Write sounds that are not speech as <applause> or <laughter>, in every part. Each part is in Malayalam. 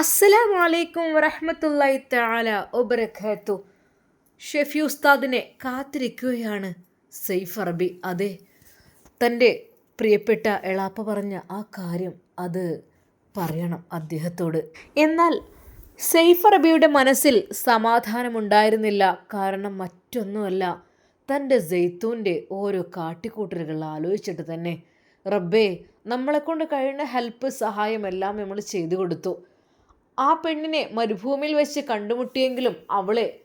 അസ്സലാമു അലൈക്കും വറഹ്മത്തുള്ളാഹി തആല ഒബരഖാത്തു ഷെഫി ഉസ്താദിനെ കാത്തിരിക്കുകയാണ് സെയ്ഫ് അറബി. അതെ തന്റെ പ്രിയപ്പെട്ട എളാപ്പ പറഞ്ഞ ആ കാര്യം അത് പറയണം അദ്ദേഹത്തോട്. എന്നാൽ സെയ്ഫ് അറബിയുടെ മനസ്സിൽ സമാധാനമുണ്ടായിരുന്നില്ല. കാരണം മറ്റൊന്നുമല്ല തന്റെ ജെയ്ത്തൂന്റെ ഓരോ കാട്ടിക്കൂട്ടലുകൾ ആലോചിച്ചിട്ട് തന്നെ. റബ്ബേ നമ്മളെക്കൊണ്ട് കഴിയുന്ന ഹെൽപ്പ് സഹായമെല്ലാം നമ്മൾ ചെയ്തു കൊടുത്തു. ആ പെണ്ണിനെ മരുഭൂമിയിൽ വെച്ച് കണ്ടുമുട്ടിയെങ്കിലും അവളെ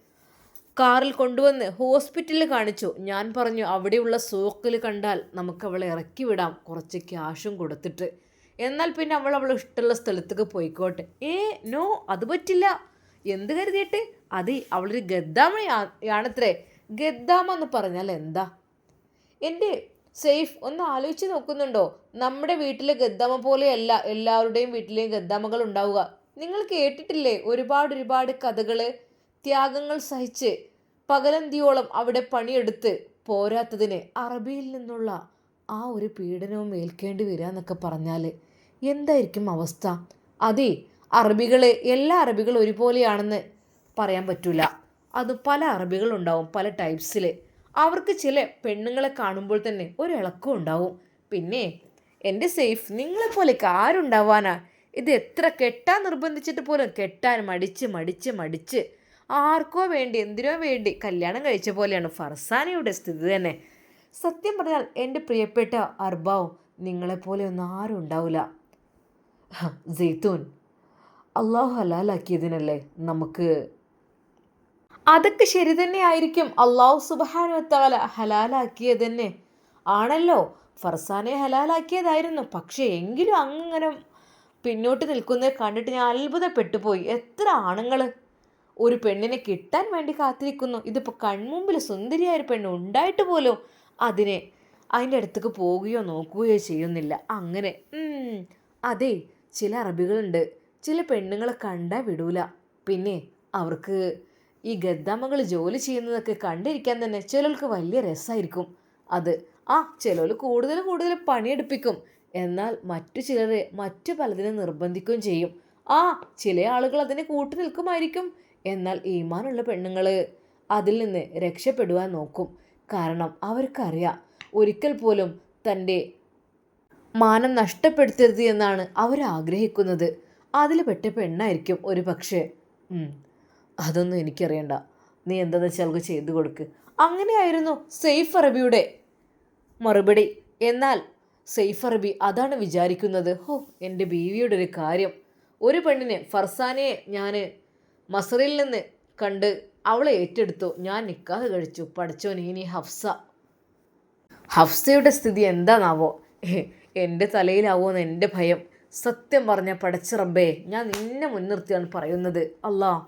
കാറിൽ കൊണ്ടുവന്ന് ഹോസ്പിറ്റലിൽ കാണിച്ചു. ഞാൻ പറഞ്ഞു അവിടെയുള്ള സൂക്കിൽ കണ്ടാൽ നമുക്ക് അവളെ ഇറക്കി വിടാം. കുറച്ച് ക്യാഷും കൊടുത്തിട്ട്. എന്നാൽ പിന്നെ അവൾ അവൾ ഇഷ്ടമുള്ള സ്ഥലത്തേക്ക് പോയിക്കോട്ടെ. ഏ നോ അത് പറ്റില്ല. എന്ത് കരുതിയിട്ട്? അത് അവളൊരു ഗദ്ദാമയാണത്രേ ഗദ്ദാമ എന്ന് പറഞ്ഞാൽ എന്താ? എന്റെ സേഫ് ഒന്ന് ആലോചിച്ച് നോക്കുന്നുണ്ടോ? നമ്മുടെ വീട്ടിലെ ഗദ്ദാമ പോലെയല്ല എല്ലാവരുടെയും വീട്ടിലെയും ഗദ്ദാമകൾ ഉണ്ടാവുക. നിങ്ങൾ കേട്ടിട്ടില്ലേ? ഒരുപാട് ഒരുപാട് കഥകൾ ത്യാഗങ്ങൾ സഹിച്ച് പകലന്തിയോളം അവിടെ പണിയെടുത്ത് പോരാത്തതിന് അറബിയിൽ നിന്നുള്ള ആ ഒരു പീഡനവും ഏൽക്കേണ്ടി വരിക എന്നൊക്കെ പറഞ്ഞാൽ എന്തായിരിക്കും അവസ്ഥ? അതെ അറബികൾ എല്ലാ അറബികളും ഒരുപോലെയാണെന്ന് പറയാൻ പറ്റില്ല അത് പല അറബികളുണ്ടാവും പല ടൈപ്സിൽ അവർക്ക് ചില പെണ്ണുങ്ങളെ കാണുമ്പോൾ തന്നെ ഒരു ഉണ്ടാവും. പിന്നെ എന്റെ സേഫ് നിങ്ങളെപ്പോലെയൊക്കെ ആരുണ്ടാവാനാ ഇത് എത്ര കെട്ടാൻ നിർബന്ധിച്ചിട്ട് പോലും കെട്ടാൻ മടിച്ച് മടിച്ച് മടിച്ച് ആർക്കോ വേണ്ടി എന്തിനോ വേണ്ടി കല്യാണം കഴിച്ച പോലെയാണ് ഫർസാനയുടെ സ്ഥിതി തന്നെ. സത്യം പറഞ്ഞാൽ എന്റെ പ്രിയപ്പെട്ട അർബാവ് നിങ്ങളെപ്പോലെ ഒന്നും ആരും ഉണ്ടാവില്ല ജെയ്ത്തൂൻ <laughs> അള്ളാഹു ഹലാലാക്കിയതിനല്ലേ നമുക്ക്? അതൊക്കെ ശരി തന്നെ ആയിരിക്കും. അള്ളാഹു സുബാനുവത്താല ഹലാലാക്കിയത് തന്നെ ആണല്ലോ. ഫർസാനെ ഹലാലാക്കിയതായിരുന്നു. പക്ഷേ എങ്കിലും അങ്ങനെ പിന്നോട്ട് നിൽക്കുന്നത് കണ്ടിട്ട് ഞാൻ അത്ഭുതപ്പെട്ടു പോയി എത്ര ആണുങ്ങൾ ഒരു പെണ്ണിനെ കിട്ടാൻ വേണ്ടി കാത്തിരിക്കുന്നു. ഇതിപ്പോൾ കൺമുമ്പിൽ സുന്ദരിയായ ഒരു പെണ്ണ് ഉണ്ടായിട്ട് പോലും അതിനെ അതിന്റെ അടുത്തേക്ക് പോവുകയോ നോക്കുകയോ ചെയ്യുന്നില്ല. അങ്ങനെ അതെ ചില അറബികളുണ്ട്. ചില പെണ്ണുങ്ങളെ കണ്ടാൽ വിടൂല. പിന്നെ അവർക്ക് ഈ ഗദ്ദാമകൾ ജോലി ചെയ്യുന്നതൊക്കെ കണ്ടിരിക്കാൻ തന്നെ ചിലർക്ക് വലിയ രസമായിരിക്കും അത് ആ ചിലർ കൂടുതൽ കൂടുതൽ പണിയെടുപ്പിക്കും. എന്നാൽ മറ്റു ചിലരെ മറ്റു പലതിനെ നിർബന്ധിക്കുകയും ചെയ്യും. ആ ചില ആളുകൾ അതിനെ കൂട്ടു നിൽക്കുമായിരിക്കും. എന്നാൽ ഈമാനുള്ള പെണ്ണുങ്ങൾ അതിൽ നിന്ന് രക്ഷപ്പെടുവാൻ നോക്കും. കാരണം അവർക്കറിയാം ഒരിക്കൽ പോലും തന്റെ മാനം നഷ്ടപ്പെടുത്തരുത് എന്നാണ് അവർ ആഗ്രഹിക്കുന്നത്. അതിൽ പെട്ട പെണ്ണായിരിക്കും ഒരു പക്ഷേ. അതൊന്നും എനിക്കറിയണ്ട. നീ എന്താണെന്ന് വെച്ചാൽ അവൾക്ക് ചെയ്തു കൊടുക്ക്. അങ്ങനെയായിരുന്നു സെയ്ഫ് അറബിയുടെ മറുപടി. എന്നാൽ സെയ്ഫ് അറബി അതാണ് വിചാരിക്കുന്നത്. ഹോ എന്റെ ബീവിയുടെ ഒരു കാര്യം. ഒരു പെണ്ണിനെ ഫർസാനയെ ഞാൻ മസറിൽ നിന്ന് കണ്ട് അവളെ ഏറ്റെടുത്തു. ഞാൻ നിക്കാഹ് കഴിച്ചു. പഠിച്ചോൻ ഇനി ഹഫ്സ. ഹഫ്സയുടെ സ്ഥിതി എന്താണാവോ? എന്റെ തലയിലാവോന്ന് എന്റെ ഭയം. സത്യം പറഞ്ഞ പടച്ച റബ്ബേ ഞാൻ നിന്നെ മുൻനിർത്തിയാണ് പറയുന്നത്. അല്ലാ.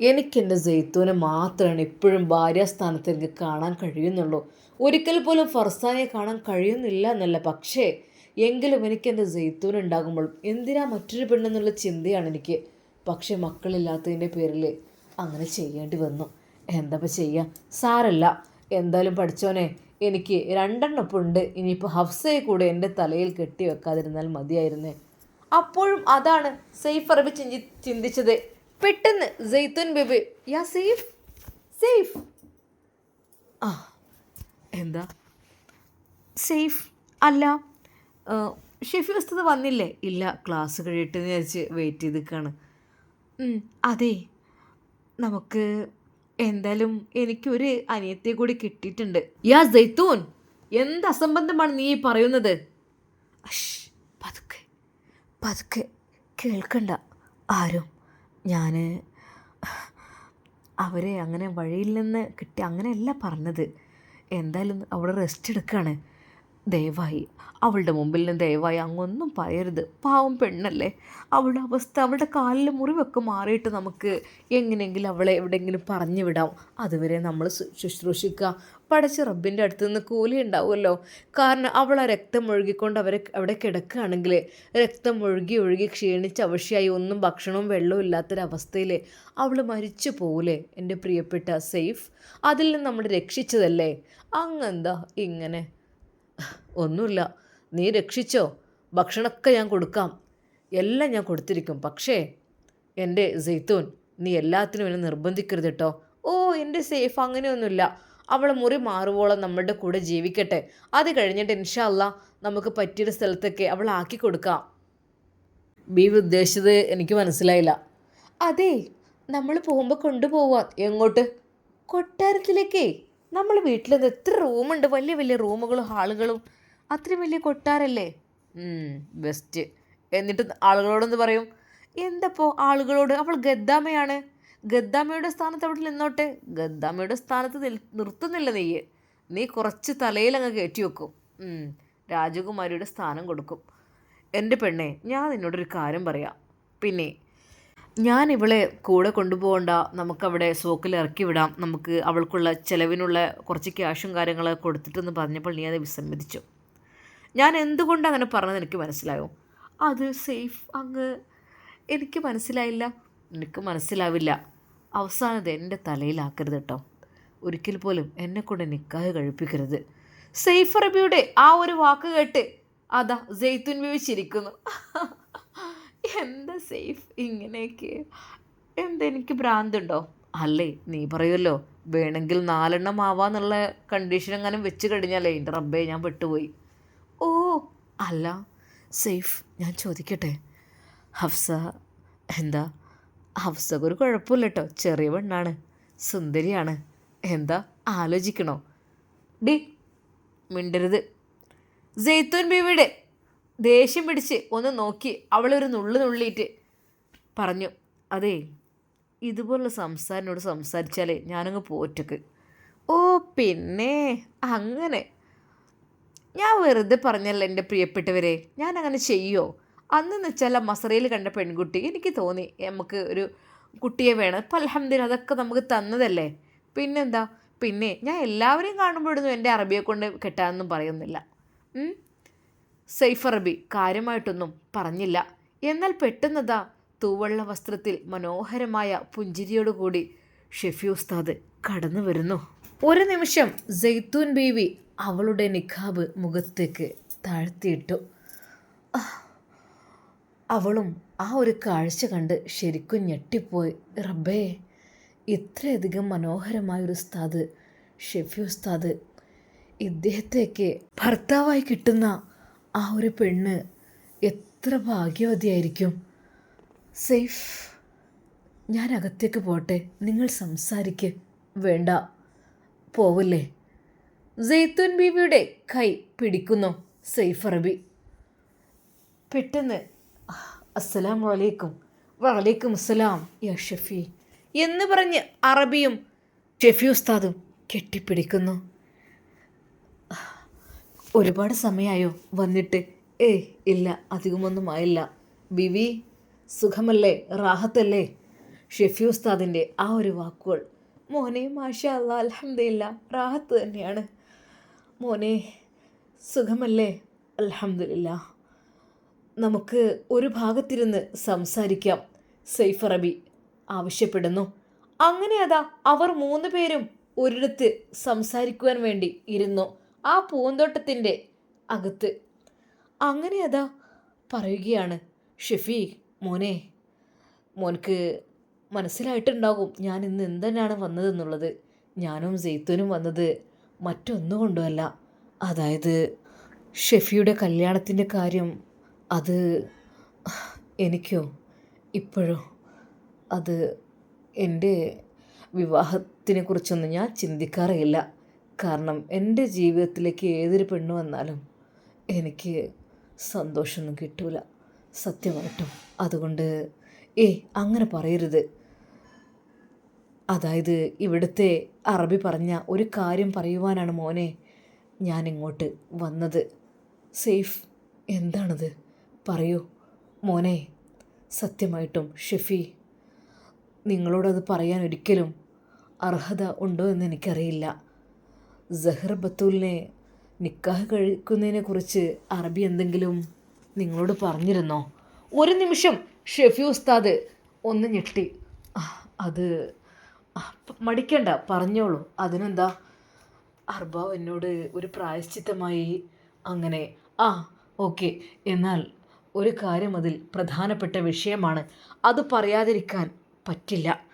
എനിക്കെന്റെ ജെയ്ത്തൂനെ മാത്രമാണ് ഇപ്പോഴും ഭാര്യാസ്ഥാനത്ത് എനിക്ക് കാണാൻ കഴിയുന്നുള്ളൂ. ഒരിക്കൽ പോലും ഫർസാനെ കാണാൻ കഴിയുന്നില്ല എന്നല്ല. പക്ഷേ എങ്കിലും എനിക്ക് എന്റെ ജെയ്ത്തൂൻ ഉണ്ടാകുമ്പോൾ എന്തിനാ മറ്റൊരു പെണ്ണെന്നുള്ള ചിന്തയാണ് എനിക്ക്. പക്ഷേ മക്കളില്ലാത്തതിന്റെ പേരിൽ അങ്ങനെ ചെയ്യേണ്ടി വന്നു. എന്താ ചെയ്യുക സാരല്ല. എന്തായാലും പഠിച്ചോനെ എനിക്ക് രണ്ടെണ്ണപ്പുണ്ട്. ഇനിയിപ്പോൾ ഹഫ്സയെ കൂടെ എന്റെ തലയിൽ കെട്ടി വെക്കാതിരുന്നാൽ മതിയായിരുന്നേ. അപ്പോഴും അതാണ് സെയ്ഫ് അറബി ചിന്തി ചിന്തിച്ചത്. പെട്ടെന്ന്. ജെയ്ത്തുൻ ബേബി യാ സേഫ് സേഫ്. ആ എന്താ? സേഫ് അല്ല. ഷെഫി വസ്തുത വന്നില്ലേ? ഇല്ല ക്ലാസ് കഴിയട്ടെ എന്ന് വിചാരിച്ച് വെയിറ്റ് ചെയ്ത് നിൽക്കുകയാണ് അതെ. നമുക്ക് എന്തായാലും എനിക്കൊരു അനിയത്തെ കൂടി കിട്ടിയിട്ടുണ്ട്. യാ ജെയ്ത്തൂൻ എന്ത് അസംബന്ധമാണ് നീ പറയുന്നത്? അഷ് പതുക്കെ പതുക്കെ കേൾക്കണ്ട. ആരും ഞാൻ അവരെ അങ്ങനെ വഴിയിൽ നിന്ന് കിട്ടി അങ്ങനെയല്ല പറഞ്ഞത്. എന്തായാലും അവിടെ റെസ്റ്റ് എടുക്കുകയാണ് ദയവായി. അവളുടെ മുമ്പിൽ നിന്ന് ദയവായി അങ്ങൊന്നും പറയരുത്. പാവം പെണ്ണല്ലേ? അവളുടെ അവസ്ഥ അവളുടെ കാലിൽ മുറിവൊക്കെ മാറിയിട്ട് നമുക്ക് എങ്ങനെയെങ്കിലും അവളെ എവിടെയെങ്കിലും പറഞ്ഞു വിടാം. അതുവരെ നമ്മൾ ശുശ്രൂഷിക്കുക. പടച്ച റബ്ബിന്റെ അടുത്ത് നിന്ന് കൂലി ഉണ്ടാവുമല്ലോ. കാരണം അവൾ ആ രക്തം ഒഴുകിക്കൊണ്ട് അവരെ അവിടെ കിടക്കുകയാണെങ്കിൽ രക്തം ഒഴുകി ഒഴുകി ക്ഷീണിച്ച് അവശ്യമായി ഒന്നും ഭക്ഷണവും വെള്ളവും ഇല്ലാത്തൊരവസ്ഥയിൽ അവൾ മരിച്ചു പോകൂലേ എന്റെ പ്രിയപ്പെട്ട സേഫ്? അതിൽ നിന്ന് നമ്മൾ രക്ഷിച്ചതല്ലേ? അങ്ങെന്താ ഇങ്ങനെ? ഒന്നുമില്ല. നീ രക്ഷിച്ചോ. ഭക്ഷണമൊക്കെ ഞാൻ കൊടുക്കാം. എല്ലാം ഞാൻ കൊടുത്തിരിക്കും. പക്ഷേ എന്റെ സെയ്ത്തൂൻ നീ എല്ലാത്തിനും എന്നെ നിർബന്ധിക്കരുത് കേട്ടോ. ഓ എന്റെ സേഫ് അങ്ങനെയൊന്നുമില്ല. അവൾ മുറി മാറുവോളം നമ്മളുടെ കൂടെ ജീവിക്കട്ടെ. അത് കഴിഞ്ഞിട്ട് ഇൻഷല്ല നമുക്ക് പറ്റിയ സ്ഥലത്തൊക്കെ അവൾ ആക്കി കൊടുക്കാം. ബീവ് ഉദ്ദേശിച്ചത് എനിക്ക് മനസ്സിലായില്ല. അതെ നമ്മൾ പോകുമ്പോൾ കൊണ്ടുപോവാം. എങ്ങോട്ട്? കൊട്ടാരത്തിലേക്കേ. നമ്മൾ വീട്ടിൽ എത്ര റൂമുണ്ട്? വലിയ വലിയ റൂമുകളും ഹാളുകളും. അത്രയും വലിയ കൊട്ടാരല്ലേ? ബെസ്റ്റ് എന്നിട്ട് ആളുകളോടൊന്ന് പറയും? എന്തപ്പോ ആളുകളോട്? അവൾ ഗദ്ദാമയാണ്. ഗദ്ദാമയുടെ സ്ഥാനത്ത് അവിടെ നിന്നോട്ടെ. ഗദ്ദാമയുടെ സ്ഥാനത്ത് നിർത്തുന്നില്ല നീ. നീ കുറച്ച് തലയിൽ അങ്ങ് കയറ്റി വെക്കും. രാജകുമാരിയുടെ സ്ഥാനം കൊടുക്കും. എന്റെ പെണ്ണെ ഞാൻ നിന്നോടൊരു കാര്യം പറയാം. പിന്നെ ഞാൻ ഇവളെ കൂടെ കൊണ്ടുപോകണ്ട നമുക്കവിടെ സോക്കിൽ ഇറക്കി വിടാം നമുക്ക് അവൾക്കുള്ള ചിലവിനുള്ള കുറച്ച് ക്യാഷും കാര്യങ്ങളൊക്കെ കൊടുത്തിട്ടെന്ന് പറഞ്ഞപ്പോൾ നീ അത് വിസമ്മതിച്ചു. ഞാൻ എന്തുകൊണ്ട് അങ്ങനെ പറഞ്ഞത് എനിക്ക് മനസ്സിലായോ? അത് സേഫ് അങ്ങ് എനിക്ക് മനസ്സിലായില്ല. എനിക്ക് മനസ്സിലാവില്ല. അവസാനത് എന്റെ തലയിലാക്കരുത് കേട്ടോ. ഒരിക്കൽ പോലും എന്നെ കൊണ്ട് നിക്കാഹ് കഴിപ്പിക്കരുത്. സേഫ് റബിയുടെ ആ ഒരു വാക്ക് കേട്ട് അതാ ജെയ്ത്തുൻ വിവിച്ചിരിക്കുന്നു എന്താ സേഫ് ഇങ്ങനെയൊക്കെ? എന്താ എനിക്ക് ഭ്രാന്തുണ്ടോ? അല്ലേ നീ പറയുമല്ലോ വേണമെങ്കിൽ നാലെണ്ണം ആവാന്നുള്ള കണ്ടീഷൻ എങ്ങാനും വെച്ച് കഴിഞ്ഞാലേ എന്റെ റബ്ബേ ഞാൻ പെട്ടുപോയി ഓ അല്ല സേഫ് ഞാൻ ചോദിക്കട്ടെ. ഹഫ്സ എന്താ? ഹഫ്സക്ക് ഒരു കുഴപ്പമില്ല കേട്ടോ ചെറിയ പെണ്ണാണ് സുന്ദരിയാണ്. എന്താ ആലോചിക്കണോ? ഡി മിണ്ടരുത്. ജെയ്ത്തൂൻ ബീവിയുടെ ദേഷ്യം പിടിച്ച് ഒന്ന് നോക്കി അവളൊരു നുള്ളു നുള്ളിയിട്ട് പറഞ്ഞു അതേ ഇതുപോലുള്ള സംസാരിനോട് സംസാരിച്ചാലേ ഞാനങ്ങ് പോറ്റക്ക്. ഓ പിന്നെ അങ്ങനെ. ഞാൻ വെറുതെ പറഞ്ഞല്ല എന്റെ പ്രിയപ്പെട്ടവരെ ഞാൻ അങ്ങനെ ചെയ്യോ അന്നെന്ന് വെച്ചാൽ മസറയിൽ കണ്ട പെൺകുട്ടി എനിക്ക് തോന്നി നമുക്ക് ഒരു കുട്ടിയെ വേണം. ഇപ്പം അലഹമ്മദീൻ അതൊക്കെ നമുക്ക് തന്നതല്ലേ. പിന്നെന്താ? പിന്നെ ഞാൻ എല്ലാവരെയും കാണുമ്പോഴൊന്നും എന്റെ അറബിയെ കൊണ്ട് കെട്ടാനൊന്നും പറയുന്നില്ല. അറബി കാര്യമായിട്ടൊന്നും പറഞ്ഞില്ല. എന്നാൽ പെട്ടെന്നതാ തൂവള്ള വസ്ത്രത്തിൽ മനോഹരമായ പുഞ്ചിരിയോടുകൂടി ഷെഫി ഉസ്താദ് കടന്നു വരുന്നു. ഒരു നിമിഷം ജെയ്ത്തൂൻ ബീവി അവളുടെ നിഖാബ് മുഖത്തേക്ക് താഴ്ത്തിയിട്ടു. അവളും ആ ഒരു കാഴ്ച കണ്ട് ശരിക്കും ഞെട്ടിപ്പോയി. റബ്ബേ ഇത്രയധികം മനോഹരമായ ഒരു ഉസ്താദ് ഷെഫി ഉസ്താദ് ഇദ്ദേഹത്തെയൊക്കെ ഭർത്താവായി കിട്ടുന്ന ആ ഒരു പെണ്ണ് എത്ര ഭാഗ്യവതിയായിരിക്കും? സേഫ് ഞാൻ അകത്തേക്ക് പോട്ടെ. നിങ്ങൾ സംസാരിക്ക്. വേണ്ട. പോവല്ലേ? ജെയ്ത്തുൻ ബീവിയുടെ കൈ പിടിക്കുന്നു. സെയ്ഫ് അറബി. പെട്ടെന്ന് അസ്സലാം വലൈക്കും വലൈക്കും അസ്സലാം യാ ഷെഫി. എന്ന് പറഞ്ഞ് അറബിയും ഷെഫി ഉസ്താദും കെട്ടിപ്പിടിക്കുന്നു. ഒരുപാട് സമയമായോ വന്നിട്ട് ഏയ് ഇല്ല അധികമൊന്നും ആയില്ല. ബിവി സുഖമല്ലേ? റാഹത്തല്ലേ? ഷെഫി ഉസ്താദിന്റെ ആ ഒരു വാക്കുകൾ. മോനെ മാഷാ അല്ല അലഹമില്ല റാഹത്ത് തന്നെയാണ്. മോനെ സുഖമല്ലേ? അലഹമില്ല നമുക്ക് ഒരു ഭാഗത്തിരുന്ന് സംസാരിക്കാം. സൈഫ് അറബി ആവശ്യപ്പെടുന്നു. അങ്ങനെ അതാ അവർ മൂന്ന് പേരും ഒരിടത്ത് സംസാരിക്കുവാൻ വേണ്ടി ഇരുന്നു. ആ പൂന്തോട്ടത്തിന്റെ അകത്ത്. അങ്ങനെ അതാ പറയുകയാണ്. ഷെഫീഖ് മോനെ മോനക്ക് മനസ്സിലായിട്ടുണ്ടാകും ഞാൻ ഇന്ന് എന്തിനാണ് വന്നതെന്നുള്ളത്. ഞാനും ജെയ്ത്തൂനും വന്നത് മറ്റൊന്നും കൊണ്ടുമല്ല. അതായത് ഷെഫിയുടെ കല്യാണത്തിന്റെ കാര്യം അത് എനിക്കോ ഇപ്പോഴോ അത് എന്റെ വിവാഹത്തിനെ കുറിച്ചൊന്നും ഞാൻ ചിന്തിക്കാറേയില്ല. കാരണം എന്റെ ജീവിതത്തിലേക്ക് ഏതൊരു പെണ്ണ് വന്നാലും എനിക്ക് സന്തോഷമൊന്നും കിട്ടൂല. സത്യമായിട്ടും. അതുകൊണ്ട് ഏ അങ്ങനെ പറയരുത്. അതായത് ഇവിടുത്തെ അറബി പറഞ്ഞ ഒരു കാര്യം പറയുവാനാണ് മോനെ ഞാൻ ഇങ്ങോട്ട് വന്നത്. സേഫ്. എന്താണത്? പറയൂ. മോനെ സത്യമായിട്ടും ഷെഫി നിങ്ങളോടത് പറയാൻ ഒരിക്കലും അർഹത ഉണ്ടോ എന്ന് എനിക്കറിയില്ല. ജഹർ ബത്തൂലിനെ നിക്കാഹ് കഴിക്കുന്നതിനെ കുറിച്ച് അറബി എന്തെങ്കിലും നിങ്ങളോട് പറഞ്ഞിരുന്നോ? ഒരു നിമിഷം ഷെഫി ഉസ്താദ് ഒന്ന് ഞെട്ടി. "ആ, അത് മടിക്കണ്ട പറഞ്ഞോളൂ. അതിനെന്താ? അർബാവ് എന്നോട് ഒരു പ്രായശ്ചിത്തമായി അങ്ങനെ ആ ഓക്കെ എന്നാൽ ഒരു കാര്യം അതിൽ പ്രധാനപ്പെട്ട വിഷയമാണ്. അത് പറയാതിരിക്കാൻ പറ്റില്ല.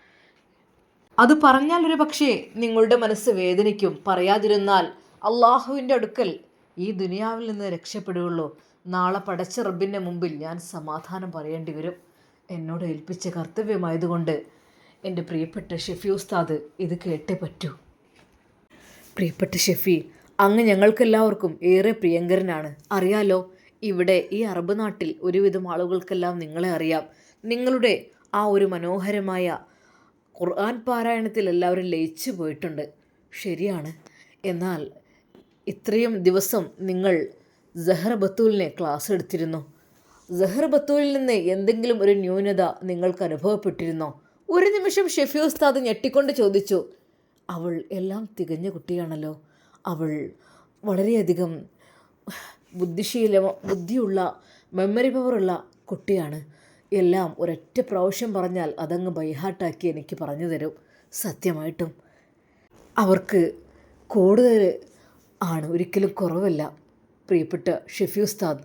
അത് പറഞ്ഞാൽ ഒരു പക്ഷേ നിങ്ങളുടെ മനസ്സ് വേദനിക്കും. പറയാതിരുന്നാൽ അള്ളാഹുവിന്റെ അടുക്കൽ ഈ ദുനിയാവിൽ നിന്ന് രക്ഷപ്പെടുകയുള്ളൂ. നാളെ പടച്ച റബ്ബിന്റെ മുമ്പിൽ ഞാൻ സമാധാനം പറയേണ്ടി വരും. എന്നോട് ഏൽപ്പിച്ച കർത്തവ്യമായതുകൊണ്ട് എന്റെ പ്രിയപ്പെട്ട ഷെഫി ഉസ്താദ് ഇത് കേട്ടേ പറ്റൂ. പ്രിയപ്പെട്ട ഷെഫി അങ്ങ് ഞങ്ങൾക്കെല്ലാവർക്കും ഏറെ പ്രിയങ്കരനാണ്. അറിയാലോ ഇവിടെ ഈ അറബ് നാട്ടിൽ ഒരുവിധം ആളുകൾക്കെല്ലാം നിങ്ങളെ അറിയാം. നിങ്ങളുടെ ആ ഒരു മനോഹരമായ ഖുർആൻ പാരായണത്തിൽ എല്ലാവരും ലയിച്ചു പോയിട്ടുണ്ട്. ശരിയാണ്. എന്നാൽ ഇത്രയും ദിവസം നിങ്ങൾ ജഹർ ബത്തൂലിനെ ക്ലാസ് എടുത്തിരുന്നു? ജഹർ ബത്തൂലിൽ നിന്ന് എന്തെങ്കിലും ഒരു ന്യൂനത നിങ്ങൾക്ക് അനുഭവപ്പെട്ടിരുന്നോ? ഒരു നിമിഷം ഷെഫി ഉസ്താദ് ഞെട്ടിക്കൊണ്ട് ചോദിച്ചു അവൾ എല്ലാം തികഞ്ഞ കുട്ടിയാണല്ലോ? അവൾ വളരെയധികം ബുദ്ധിശീല ബുദ്ധിയുള്ള മെമ്മറി പവറുള്ള കുട്ടിയാണ്. എല്ലാം ഒരൊറ്റ പ്രാവശ്യം പറഞ്ഞാൽ അതങ്ങ് ബൈഹാട്ടാക്കി എനിക്ക് പറഞ്ഞു തരും. സത്യമായിട്ടും. അവർക്ക് കൂടുതൽ ആണ് ഒരിക്കലും കുറവല്ല. പ്രിയപ്പെട്ട ഷെഫി ഉസ്താദ്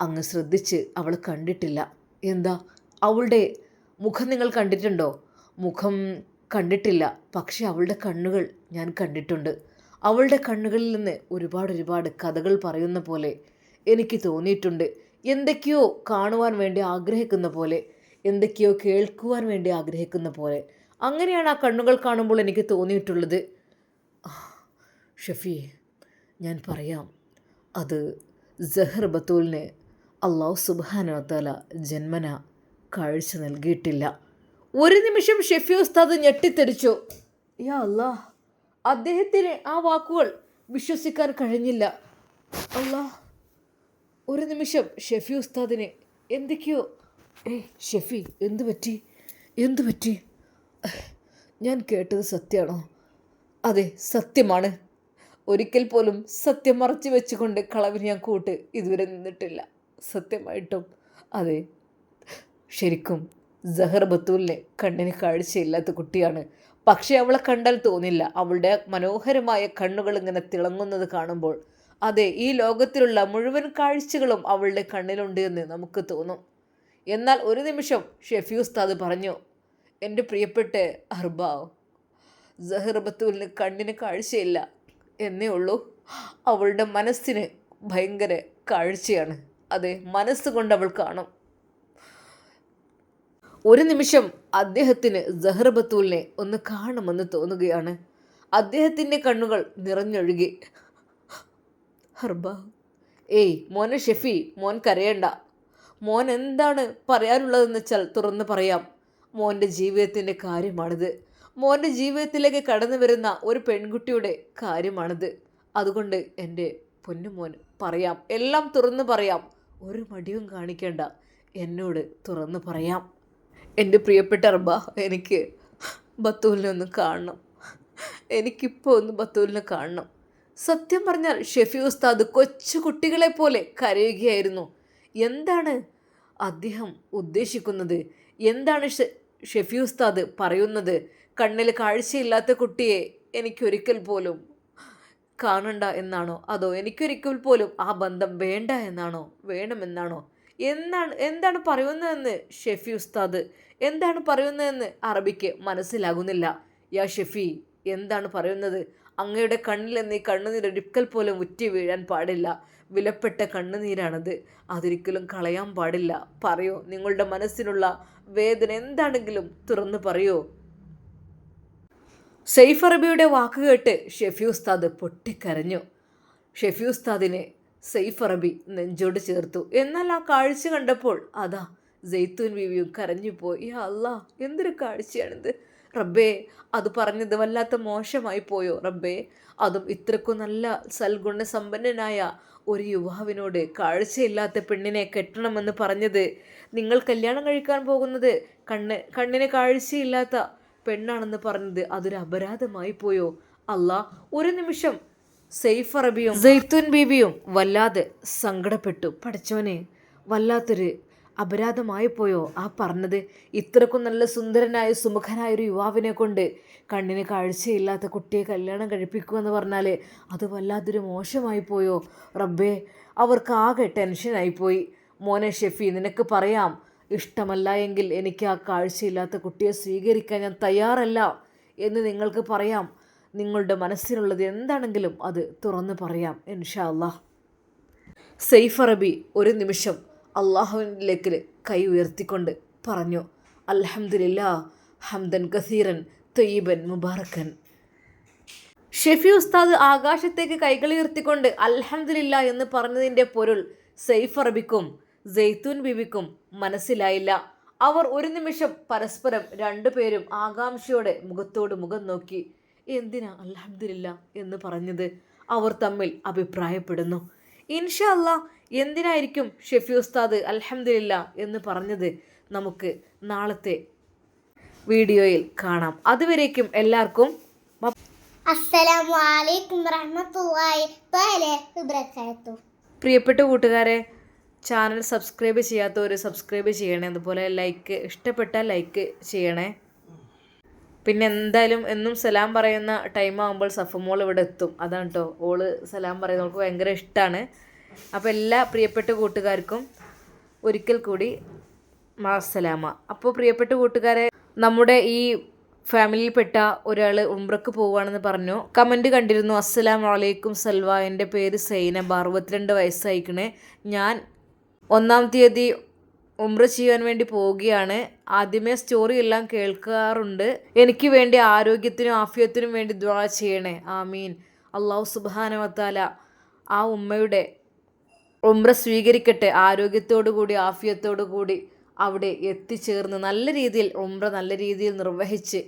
അങ്ങ് ശ്രദ്ധിച്ച് അവൾ കണ്ടിട്ടില്ല. എന്താ? അവളുടെ മുഖം നിങ്ങൾ കണ്ടിട്ടുണ്ടോ? മുഖം കണ്ടിട്ടില്ല. പക്ഷേ അവളുടെ കണ്ണുകൾ ഞാൻ കണ്ടിട്ടുണ്ട്. അവളുടെ കണ്ണുകളിൽ നിന്ന് ഒരുപാട് ഒരുപാട് കഥകൾ പറയുന്ന പോലെ എനിക്ക് തോന്നിയിട്ടുണ്ട്. എന്തൊക്കെയോ കാണുവാൻ വേണ്ടി ആഗ്രഹിക്കുന്ന പോലെ എന്തൊക്കെയോ കേൾക്കുവാൻ വേണ്ടി ആഗ്രഹിക്കുന്ന പോലെ. അങ്ങനെയാണ് ആ കണ്ണുകൾ കാണുമ്പോൾ എനിക്ക് തോന്നിയിട്ടുള്ളത്. ഷഫി ഞാൻ പറയാം. അത് ജഹർ ബത്തൂലിന് അള്ളാഹു സുബാനോത്തല ജന്മന കാഴ്ച നൽകിയിട്ടില്ല. ഒരു നിമിഷം ഷെഫി ഉസ്താദ് ഞെട്ടിത്തെറിച്ചു. യാ അല്ലാ അദ്ദേഹത്തിന് ആ വാക്കുകൾ വിശ്വസിക്കാൻ കഴിഞ്ഞില്ല. അല്ലാ ഒരു നിമിഷം ഷെഫി ഉസ്താദിനെ എന്തൊക്കെയോ ഏയ് ഷെഫി എന്തു പറ്റി? എന്തു പറ്റി? ഞാൻ കേട്ടത് സത്യമാണോ? അതെ സത്യമാണ്. ഒരിക്കൽ പോലും സത്യം മറച്ചു വെച്ചുകൊണ്ട് കളവിന് ഞാൻ കൂട്ട് ഇതുവരെ നിന്നിട്ടില്ല. സത്യമായിട്ടും. അതെ. ശരിക്കും ജഹർ ബത്തൂലിനെ കണ്ണിന് കാഴ്ചയില്ലാത്ത കുട്ടിയാണ്. പക്ഷേ അവളെ കണ്ടാൽ തോന്നില്ല. അവളുടെ മനോഹരമായ കണ്ണുകൾ ഇങ്ങനെ തിളങ്ങുന്നത് കാണുമ്പോൾ അതെ ഈ ലോകത്തിലുള്ള മുഴുവൻ കാഴ്ചകളും അവളുടെ കണ്ണിലുണ്ട് എന്ന് നമുക്ക് തോന്നും. എന്നാൽ ഒരു നിമിഷം ഷെഫി പറഞ്ഞു എന്റെ പ്രിയപ്പെട്ട അർബാവ് ജഹർ ബത്തൂലിന് കണ്ണിന് കാഴ്ചയില്ല. എന്നേ ഉള്ളൂ അവളുടെ മനസ്സിന് ഭയങ്കര കാഴ്ചയാണ്. അതെ മനസ്സുകൊണ്ട് അവൾ കാണും. ഒരു നിമിഷം അദ്ദേഹത്തിന് ജഹർബത്തൂലിനെ ഒന്ന് കാണുമെന്ന് തോന്നുകയാണ്. അദ്ദേഹത്തിന്റെ കണ്ണുകൾ നിറഞ്ഞൊഴുകി. ഹർബ. ഏയ് മോനെ ഷെഫി മോൻ കരയണ്ട. മോൻ എന്താണ് പറയാനുള്ളതെന്ന് വെച്ചാൽ തുറന്ന് പറയാം. മോന്റെ ജീവിതത്തിന്റെ കാര്യമാണിത്. മോന്റെ ജീവിതത്തിലേക്ക് കടന്നു വരുന്ന ഒരു പെൺകുട്ടിയുടെ കാര്യമാണിത്. അതുകൊണ്ട് എന്റെ പൊന്നുമോൻ പറയാം. എല്ലാം തുറന്ന് പറയാം. ഒരു മടിയും കാണിക്കേണ്ട. എന്നോട് തുറന്ന് പറയാം. എന്റെ പ്രിയപ്പെട്ട അർബ എനിക്ക് ബത്തൂലിനെ ഒന്ന് കാണണം. എനിക്കിപ്പോൾ ഒന്ന് ബത്തൂലിനെ കാണണം. സത്യം പറഞ്ഞാൽ ഷെഫി ഉസ്താദ് കൊച്ചു കുട്ടികളെ പോലെ കരയുകയായിരുന്നു. എന്താണ് അദ്ദേഹം ഉദ്ദേശിക്കുന്നത്? എന്താണ് ഷെഫി ഉസ്താദ് പറയുന്നത്? കണ്ണിൽ കാഴ്ചയില്ലാത്ത കുട്ടിയെ എനിക്കൊരിക്കൽ പോലും കാണണ്ട എന്നാണോ? അതോ എനിക്കൊരിക്കൽ പോലും ആ ബന്ധം വേണ്ട എന്നാണോ? വേണമെന്നാണോ? എന്താണ് എന്താണ് പറയുന്നതെന്ന് ഷെഫി ഉസ്താദ്? എന്താണ് പറയുന്നതെന്ന് അറബിക്ക് മനസ്സിലാകുന്നില്ല. യാ ഷെഫി എന്താണ് പറയുന്നത്? അങ്ങയുടെ കണ്ണിൽ നിന്ന് ഈ കണ്ണുനീർ ഒരിക്കൽ പോലും ഉറ്റി വീഴാൻ പാടില്ല. വിലപ്പെട്ട കണ്ണുനീരാണത്. അതൊരിക്കലും കളയാൻ പാടില്ല. പറയോ നിങ്ങളുടെ മനസ്സിനുള്ള വേദന എന്താണെങ്കിലും തുറന്നു പറയോ. സെയ്ഫ് അറബിയുടെ വാക്ക് കേട്ട് ഷെഫി പൊട്ടിക്കരഞ്ഞു. ഷെഫി ഉസ്താദിനെ സെയ്ഫ് അറബി നെഞ്ചോട് ചേർത്തു. എന്നാൽ ആ കാഴ്ച കണ്ടപ്പോൾ അതാ ജെയ്ത്തൂൻ ബീവിയും കരഞ്ഞുപോയി. പോയി അല്ലാ എന്തൊരു കാഴ്ചയാണിത്? റബ്ബേ അത് പറഞ്ഞത് വല്ലാത്ത മോശമായി പോയോ റബ്ബേ? അതും ഇത്രക്കും നല്ല സൽഗുണസമ്പന്നനായ ഒരു യുവാവിനോട് കാഴ്ചയില്ലാത്ത പെണ്ണിനെ കെട്ടണമെന്ന് പറഞ്ഞത് നിങ്ങൾ കല്യാണം കഴിക്കാൻ പോകുന്നത് കണ്ണ് കണ്ണിന് കാഴ്ചയില്ലാത്ത പെണ്ണാണെന്ന് പറഞ്ഞത് അതൊരു അപരാധമായി പോയോ? അല്ല ഒരു നിമിഷം. സെയ്ഫ് അറബിയും സെയ്ത്തുൻ ബീബിയും വല്ലാതെ സങ്കടപ്പെട്ടു. പഠിച്ചവനെ വല്ലാത്തൊരു അപരാധമായി പോയോ? ആ പറഞ്ഞത് ഇത്രക്കും നല്ല സുന്ദരനായ സുമുഖനായ ഒരു യുവാവിനെ കൊണ്ട്. കണ്ണിന് കാഴ്ചയില്ലാത്ത കുട്ടിയെ കല്യാണം കഴിപ്പിക്കുക എന്ന് പറഞ്ഞാൽ അത് വല്ലാത്തൊരു മോശമായി പോയോ? റബ്ബേ അവർക്ക് ആകെ ടെൻഷനായിപ്പോയി മോനെ ഷെഫി നിനക്ക് പറയാം. ഇഷ്ടമല്ല എങ്കിൽ എനിക്ക് ആ കാഴ്ചയില്ലാത്ത കുട്ടിയെ സ്വീകരിക്കാൻ ഞാൻ തയ്യാറല്ല എന്ന് നിങ്ങൾക്ക് പറയാം. നിങ്ങളുടെ മനസ്സിലുള്ളത് എന്താണെങ്കിലും അത് തുറന്ന് പറയാം ഇൻഷാ അള്ളാഹ്. സെയ്ഫ് അറബി ഒരു നിമിഷം. അള്ളാഹുവിലേക്ക് കൈ ഉയർത്തിക്കൊണ്ട് പറഞ്ഞു അൽഹംദുലില്ലാ ഹംദൻ കസീറൻ തൊയ്യബൻ മുബാറക്കൻ. ഷെഫി ഉസ്താദ് ആകാശത്തേക്ക് കൈകൾ ഉയർത്തിക്കൊണ്ട് അലഹമില്ല എന്ന് പറഞ്ഞതിന്റെ പൊരുൾ സെയ്ഫ് അറബിക്കും ജെയ്ത്തൂൻ ബിബിക്കും മനസ്സിലായില്ല. അവർ ഒരു നിമിഷം പരസ്പരം രണ്ടുപേരും ആകാംക്ഷയോടെ മുഖത്തോട് മുഖം നോക്കി എന്തിനാ അലഹമില്ല എന്ന് പറഞ്ഞത്? അവർ തമ്മിൽ അഭിപ്രായപ്പെടുന്നു. ഇൻഷാ അല്ലാ എന്തിനായിരിക്കും ഷെഫി ഉസ്താദ് അലഹമില്ല എന്ന് പറഞ്ഞത് നമുക്ക് നാളത്തെ വീഡിയോയിൽ കാണാം. അതുവരേക്കും എല്ലാവർക്കും പ്രിയപ്പെട്ട കൂട്ടുകാരെ ചാനൽ സബ്സ്ക്രൈബ് ചെയ്യാത്തവർ സബ്സ്ക്രൈബ് ചെയ്യണേ. അതുപോലെ ലൈക്ക് ഇഷ്ടപ്പെട്ടാൽ ലൈക്ക് ചെയ്യണേ. പിന്നെ എന്തായാലും എന്നും സലാം പറയുന്ന ടൈം ആകുമ്പോൾ സഫമോൾ ഇവിടെ എത്തും. അതാണ് കേട്ടോ ഓൾ സലാം പറയുന്നവർക്ക് ഭയങ്കര ഇഷ്ടമാണ് അപ്പോൾ എല്ലാ പ്രിയപ്പെട്ട കൂട്ടുകാർക്കും ഒരിക്കൽ കൂടി മാസലാമ അപ്പോൾ പ്രിയപ്പെട്ട കൂട്ടുകാരെ നമ്മുടെ ഈ ഫാമിലിയിൽപ്പെട്ട ഒരാൾ ഉംറക്ക് പോവുകയാണെന്ന് പറഞ്ഞു. കമന്റ് കണ്ടിരുന്നു അസ്സലാം വലൈക്കും സൽവ എന്റെ പേര് സൈനബ് അറുപത്തിരണ്ട് വയസ്സായിക്കണേ. ഞാൻ ഒന്നാം തീയതി ഉംറ ചെയ്യാൻ വേണ്ടി പോവുകയാണ്. ആദ്യമേ സ്റ്റോറി എല്ലാം കേൾക്കാറുണ്ട്. എനിക്ക് വേണ്ടി ആരോഗ്യത്തിനും ആഫിയത്തിനും വേണ്ടി ദ്വാ ചെയ്യണേ. ആമീൻ. അള്ളാഹു സുബാനവത്താല ആ ഉമ്മയുടെ ഉംറ സ്വീകരിക്കട്ടെ ആരോഗ്യത്തോടു കൂടി ആഫിയത്തോടു കൂടി അവിടെ എത്തിച്ചേർന്ന് നല്ല രീതിയിൽ ഉമ്ര നല്ല രീതിയിൽ നിർവഹിച്ച്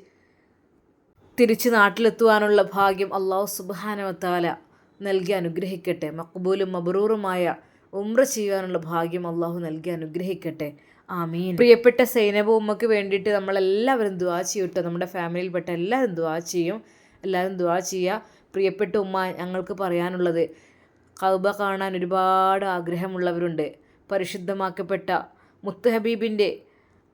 തിരിച്ച് നാട്ടിലെത്തുവാനുള്ള ഭാഗ്യം അള്ളാഹു സുബാനവത്താല നൽകി അനുഗ്രഹിക്കട്ടെ. മക്ബൂലും മബറൂറുമായ ഉമ്ര ചെയ്യുവാനുള്ള ഭാഗ്യം അള്ളാഹു നൽകി അനുഗ്രഹിക്കട്ടെ. ആമീൻ. പ്രിയപ്പെട്ട സൈനബ ഉമ്മക്ക് വേണ്ടിയിട്ട് നമ്മളെല്ലാവരും ദുവാ ചെയ്യട്ടോ. നമ്മുടെ ഫാമിലിയിൽപ്പെട്ട എല്ലാവരും ദുവാ ചെയ്യും. എല്ലാവരും ദുവാ ചെയ്യുക. പ്രിയപ്പെട്ട ഉമ്മ ഞങ്ങൾക്ക് പറയാനുള്ളത് കൗബ കാണാൻ ഒരുപാട് ആഗ്രഹമുള്ളവരുണ്ട്. പരിശുദ്ധമാക്കപ്പെട്ട മുത്ത് ഹബീബിന്റെ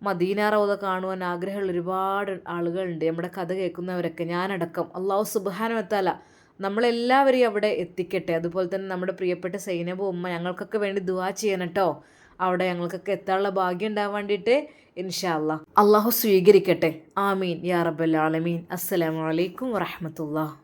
മദീന റൗദ കാണുവാൻ ആഗ്രഹമുള്ള ഒരുപാട് ആളുകളുണ്ട്. നമ്മുടെ കഥ കേൾക്കുന്നവരൊക്കെ ഞാനടക്കം. അള്ളാഹു സുബാനുവത്താല നമ്മളെല്ലാവരെയും അവിടെ എത്തിക്കട്ടെ. അതുപോലെ തന്നെ നമ്മുടെ പ്രിയപ്പെട്ട സൈനബ ഉമ്മ ഞങ്ങൾക്കൊക്കെ വേണ്ടി ദുവാ ചെയ്യണം കേട്ടോ അവിടെ ഞങ്ങൾക്കൊക്കെ എത്താനുള്ള ഭാഗ്യം ഉണ്ടാവാൻ വേണ്ടിയിട്ട് ഇൻഷാ അല്ല അള്ളാഹു സ്വീകരിക്കട്ടെ. ആമീൻ. യാ റബ്ബൽ ആലമീൻ. അസ്സലാമു അലൈക്കും വറഹമത്തുള്ള